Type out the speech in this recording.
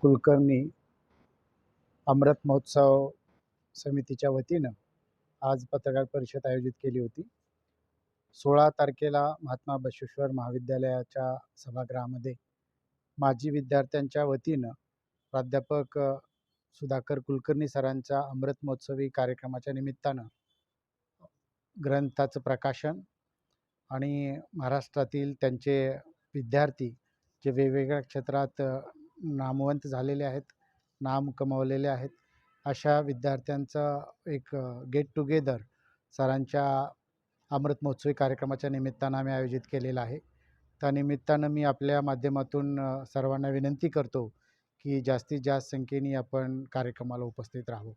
कुलकर्णी अमृत महोत्सव समितीच्या वतीनं आज पत्रकार परिषद आयोजित केली होती. सोळा तारखेला महात्मा बसवेश्वर महाविद्यालयाच्या सभागृहामध्ये माजी विद्यार्थ्यांच्या वतीनं प्राध्यापक सुधाकर कुलकर्णी सरांच्या अमृत महोत्सवी कार्यक्रमाच्या निमित्तानं ग्रंथाचं प्रकाशन आणि महाराष्ट्रातील त्यांचे विद्यार्थी जे वेगवेगळ्या क्षेत्रात नामवंत झालेले आहेत नाम कमावलेले आहेत. अशा विद्यार्थ्यांचं एक गेट टुगेदर सरांच्या अमृत महोत्सवी कार्यक्रमाच्या निमित्तानं आम्ही आयोजित केलेला आहे. त्या निमित्तानं मी आपल्या माध्यमातून सर्वांना विनंती करतो की जास्तीत जास्त संख्येने आपण कार्यक्रमाला उपस्थित राहू